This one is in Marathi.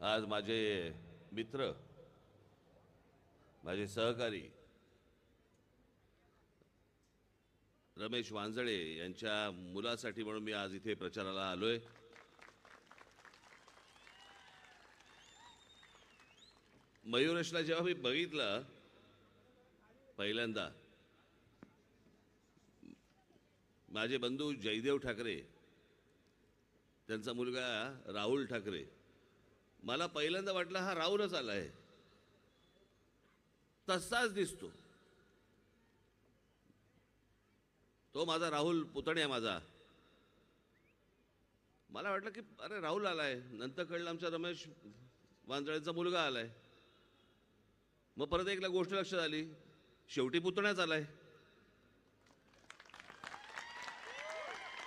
आज माझे मित्र माझे सहकारी रमेश वांजळे यांच्या मुलासाठी म्हणून मी आज इथे प्रचाराला आलोय. मयुरेशला जेव्हा मी बघितलं पहिल्यांदा माझे बंधू जयदेव ठाकरे त्यांचा मुलगा राहुल ठाकरे मला पहिल्यांदा वाटलं हा राहुलच आलाय. तसाच दिसतो. तो माझा राहुल पुतणे आहे माझा. मला वाटलं की अरे राहुल आलाय. नंतर कळलं आमचा रमेश वांजळ्यांचा मुलगा आलाय. मग परत एकला गोष्ट लक्षात आली. शेवटी पुतण्याच आलाय.